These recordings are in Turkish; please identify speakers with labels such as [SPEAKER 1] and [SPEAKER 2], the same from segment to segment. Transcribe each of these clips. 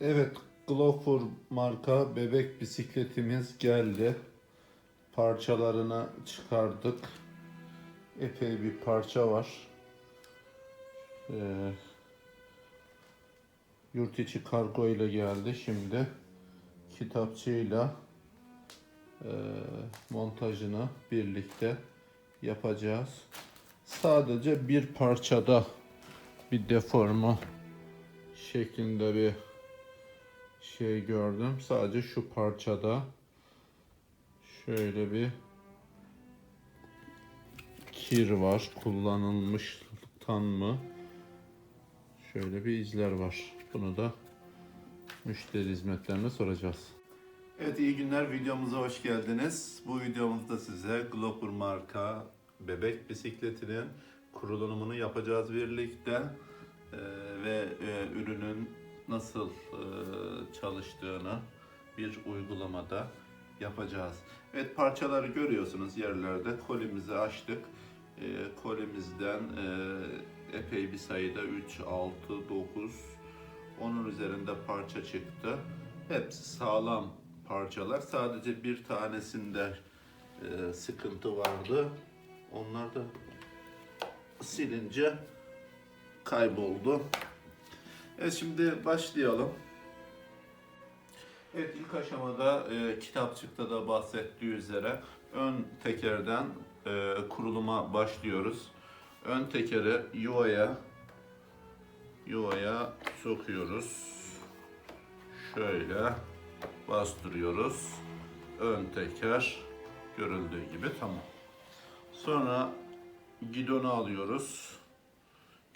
[SPEAKER 1] Evet, Glofor marka bebek bisikletimiz geldi. Parçalarını çıkardık. Epey bir parça var. Ee, yurt içi kargo ile geldi. Şimdi kitapçıyla e, montajını birlikte yapacağız. Sadece bir parçada bir deforma şeklinde bir şey gördüm. Sadece şu parçada şöyle bir kir var. Kullanılmıştan mı? Şöyle bir izler var. Bunu da müşteri hizmetlerine soracağız. Evet iyi günler videomuza hoş geldiniz. Bu videomuzda size Glopur marka bebek bisikletinin kurulumunu yapacağız birlikte. Ee, ve e, ürünün nasıl e, çalıştığını bir uygulamada yapacağız. Evet parçaları görüyorsunuz yerlerde. Kolimizi açtık. E, kolimizden e, epey bir sayıda 3, 6, 9, onun üzerinde parça çıktı. Hepsi sağlam parçalar. Sadece bir tanesinde sıkıntı vardı. Onlar da silince kayboldu. Evet şimdi başlayalım. Evet ilk aşamada e, kitapçıkta da bahsettiği üzere ön tekerden e, kuruluma başlıyoruz. Ön tekeri yuvaya yuvaya sokuyoruz. Şöyle bastırıyoruz. Ön teker görüldüğü gibi tamam. Sonra gidonu alıyoruz.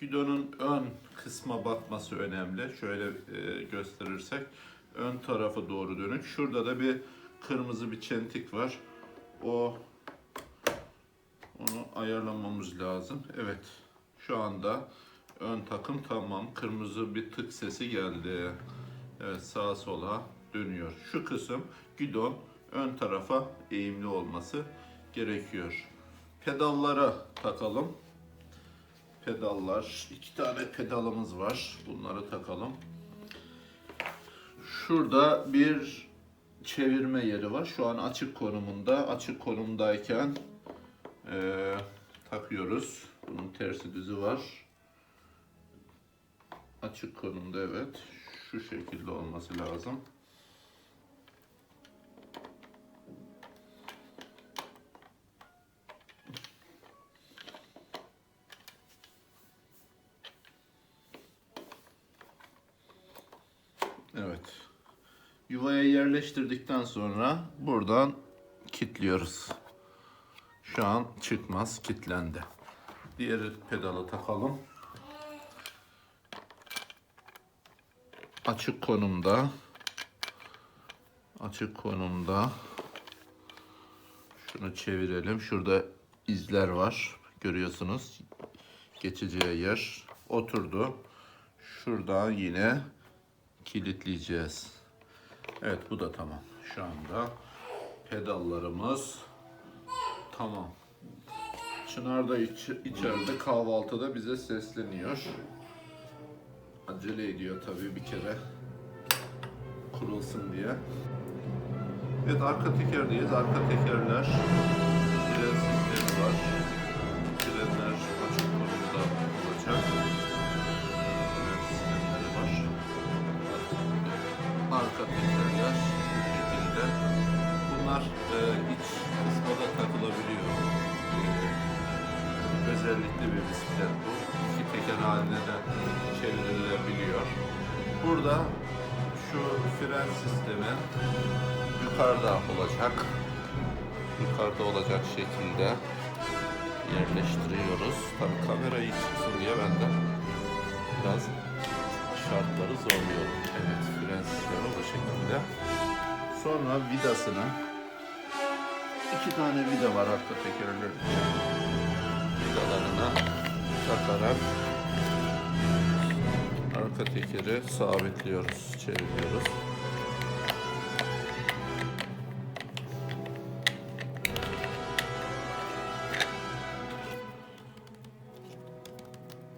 [SPEAKER 1] Gidonun ön kısma bakması önemli. Şöyle e, gösterirsek ön tarafı doğru dönük. Şurada da bir kırmızı bir çentik var. O onu ayarlamamız lazım. Evet. Şu anda ön takım tamam. Kırmızı bir tık sesi geldi. Evet sağa sola dönüyor. Şu kısım gidon ön tarafa eğimli olması gerekiyor. Pedallara takalım pedallar. iki tane pedalımız var. Bunları takalım. Şurada bir çevirme yeri var. Şu an açık konumunda. Açık konumdayken eee, takıyoruz. Bunun tersi düzü var. Açık konumda evet. Şu şekilde olması lazım. Yuvaya yerleştirdikten sonra buradan kilitliyoruz. Şu an çıkmaz, kilitlendi. Diğer pedalı takalım. Açık konumda. Açık konumda. Şunu çevirelim. Şurada izler var. Görüyorsunuz. Geçeceği yer. Oturdu. Şuradan yine kilitleyeceğiz. Evet bu da tamam. Şu anda pedallarımız tamam. Çınar da iç, içeride kahvaltıda bize sesleniyor. Acele ediyor tabii bir kere kurulsun diye. Evet arka tekerdeyiz. Arka tekerler fren sistemi var. İç kısma da takılabiliyor. E, özellikle bir bisiklet bu. İki teker haline de çevrilebiliyor. Burada şu fren sistemi yukarıda olacak. Yukarıda olacak şekilde yerleştiriyoruz. Tabii kamera iyi çıksın diye ben de biraz şartları zorluyorum. Evet, fren sistemi bu şekilde. Sonra vidasını iki tane vida var arka tekerlerde. Vidalarına takarak arka tekeri sabitliyoruz, çeviriyoruz.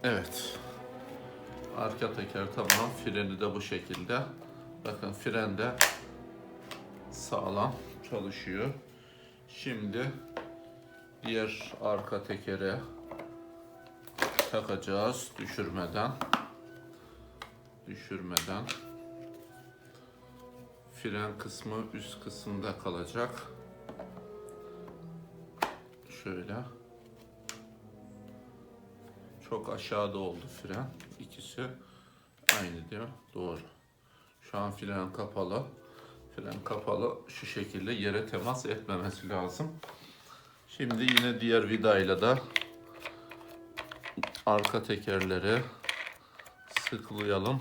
[SPEAKER 1] Evet. Arka teker tamam. Freni de bu şekilde. Bakın fren de sağlam çalışıyor. Şimdi diğer arka tekere takacağız düşürmeden. Düşürmeden. Fren kısmı üst kısımda kalacak. Şöyle. Çok aşağıda oldu fren. İkisi aynı diyor. Doğru. Şu an fren kapalı. Fren kapalı şu şekilde yere temas etmemesi lazım. Şimdi yine diğer vidayla da arka tekerleri sıklayalım.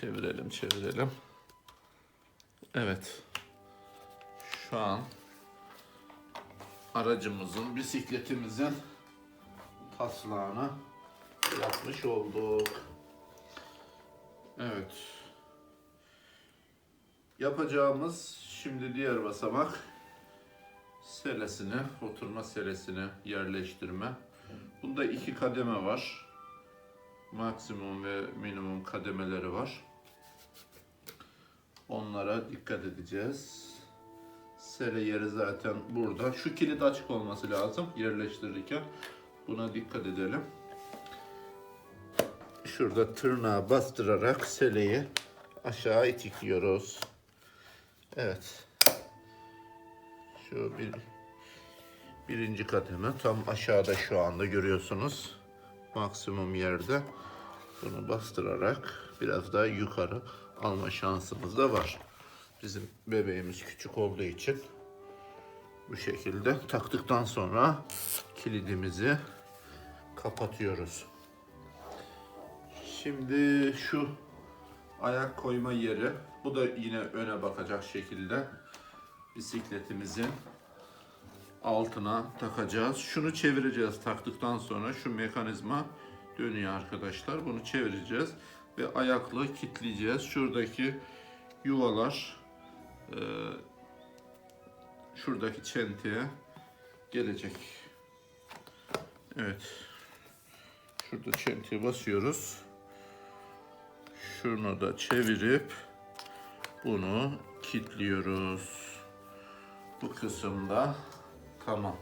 [SPEAKER 1] Çevirelim, çevirelim. Evet. Şu an aracımızın, bisikletimizin taslağını yapmış olduk. Evet. Yapacağımız şimdi diğer basamak selesini, oturma selesini yerleştirme. Bunda iki kademe var. Maksimum ve minimum kademeleri var. Onlara dikkat edeceğiz. Sele yeri zaten burada. Şu kilit açık olması lazım yerleştirirken. Buna dikkat edelim. Şurada tırnağı bastırarak seleyi aşağı itikliyoruz. Evet. Şu bir birinci kademe tam aşağıda şu anda görüyorsunuz. Maksimum yerde. Bunu bastırarak biraz daha yukarı alma şansımız da var. Bizim bebeğimiz küçük olduğu için bu şekilde taktıktan sonra kilidimizi kapatıyoruz. Şimdi şu ayak koyma yeri. Bu da yine öne bakacak şekilde bisikletimizin altına takacağız. Şunu çevireceğiz taktıktan sonra şu mekanizma dönüyor arkadaşlar. Bunu çevireceğiz ve ayakla kilitleyeceğiz. Şuradaki yuvalar e, şuradaki çenteye gelecek. Evet. Şurada çenteye basıyoruz. Şunu da çevirip bunu kilitliyoruz. Bu kısımda tamam.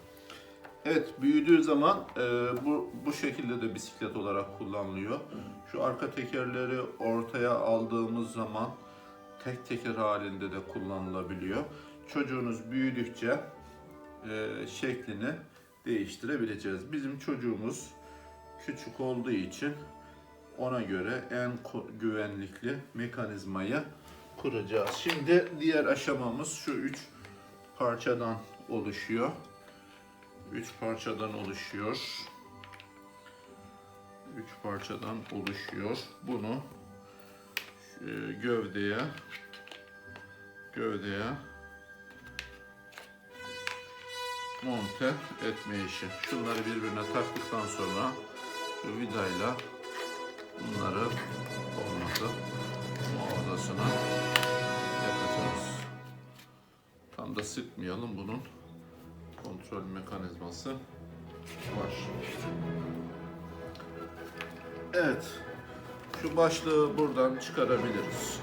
[SPEAKER 1] Evet büyüdüğü zaman e, bu bu şekilde de bisiklet olarak kullanılıyor. Şu arka tekerleri ortaya aldığımız zaman tek teker halinde de kullanılabiliyor. Çocuğunuz büyüdükçe e, şeklini değiştirebileceğiz. Bizim çocuğumuz küçük olduğu için ona göre en güvenlikli mekanizmayı kuracağız. Şimdi diğer aşamamız şu üç parçadan oluşuyor. Üç parçadan oluşuyor. Üç parçadan oluşuyor. Bunu e, gövdeye gövdeye monte etme işi. Şunları birbirine taktıktan sonra vidayla bunları olmadı odasına yapacağız. Tam da sıkmayalım bunun kontrol mekanizması var. Evet. Şu başlığı buradan çıkarabiliriz.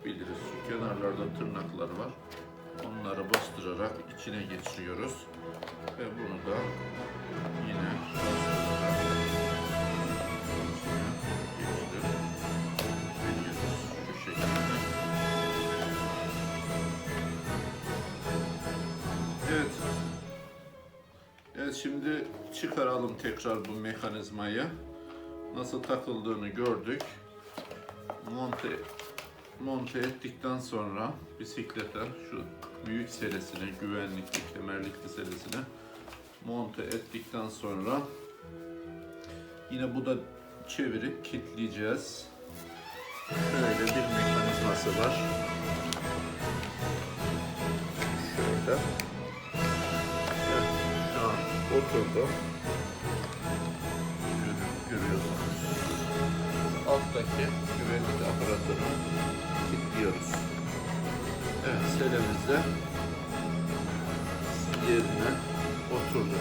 [SPEAKER 1] Edebiliriz. Şu kenarlarda tırnaklar var. Onları bastırarak içine geçiriyoruz. Ve bunu da yine. Evet. Evet şimdi çıkaralım tekrar bu mekanizmayı. Nasıl takıldığını gördük. Monte monte ettikten sonra bisiklete şu büyük serisine, güvenlikli, kemerlikli serisine monte ettikten sonra yine bu da çevirip kilitleyeceğiz. Şöyle bir mekanizması var. Şöyle. Evet, şu oturdu. Görü- Görüyorsunuz. Alttaki güvenlik aparatını kilitliyoruz. Evet, selemiz de yerine oturdu.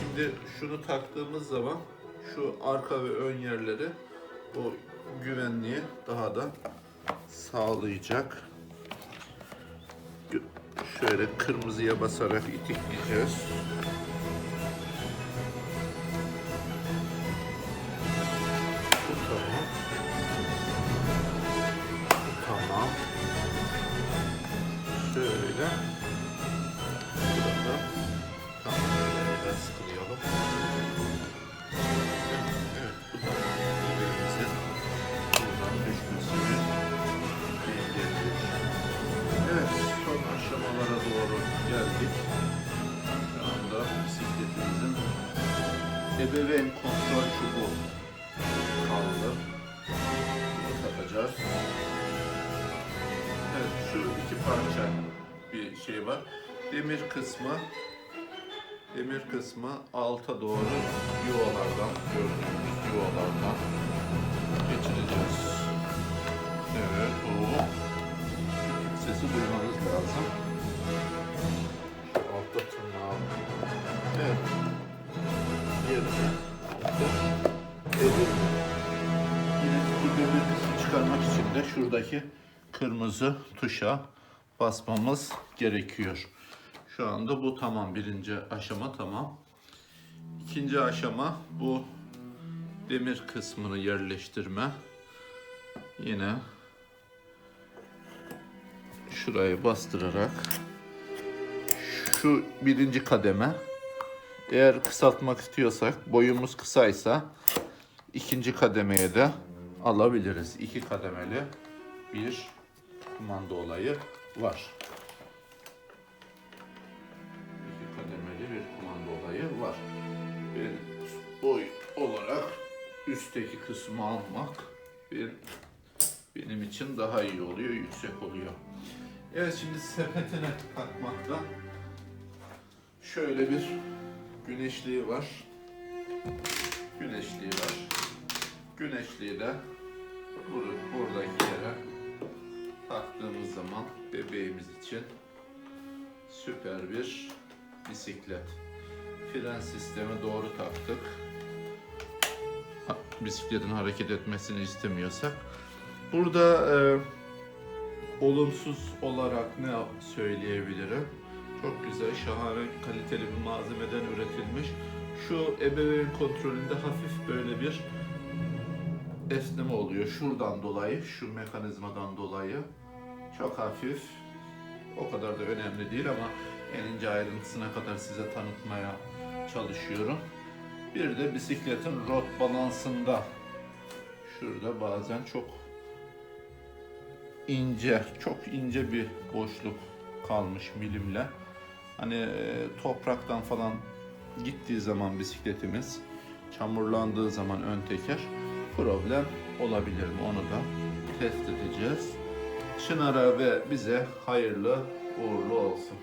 [SPEAKER 1] Şimdi şunu taktığımız zaman şu arka ve ön yerleri o güvenliği daha da sağlayacak. Şöyle kırmızıya basarak itikleyeceğiz. Ebeveyn kontrol çubuğu kaldı. Bunu takacağız. Evet, şu iki parça bir şey var. Demir kısmı demir kısmı alta doğru yuvalardan gördüğünüz yuvalardan geçireceğiz. Evet, o sesi duymanız lazım. Şuradaki kırmızı tuşa basmamız gerekiyor. Şu anda bu tamam. Birinci aşama tamam. İkinci aşama bu demir kısmını yerleştirme. Yine şurayı bastırarak şu birinci kademe eğer kısaltmak istiyorsak boyumuz kısaysa ikinci kademeye de alabiliriz. İki kademeli bir kumanda olayı var. İki kademeli bir kumanda olayı var. Ben boy olarak üstteki kısmı almak bir benim için daha iyi oluyor, yüksek oluyor. Evet şimdi sepetine takmakta şöyle bir güneşliği var. Güneşliği var. Güneşliği de bur- buradaki yere taktığımız zaman bebeğimiz için süper bir bisiklet. Fren sistemi doğru taktık. Bisikletin hareket etmesini istemiyorsak. Burada e, olumsuz olarak ne söyleyebilirim? Çok güzel, şahane, kaliteli bir malzemeden üretilmiş. Şu ebeveyn kontrolünde hafif böyle bir esneme oluyor. Şuradan dolayı, şu mekanizmadan dolayı. Çok hafif. O kadar da önemli değil ama en ince ayrıntısına kadar size tanıtmaya çalışıyorum. Bir de bisikletin rot balansında şurada bazen çok ince, çok ince bir boşluk kalmış milimle. Hani e, topraktan falan gittiği zaman bisikletimiz, çamurlandığı zaman ön teker problem olabilir mi onu da test edeceğiz. Çınar'a ve bize hayırlı uğurlu olsun.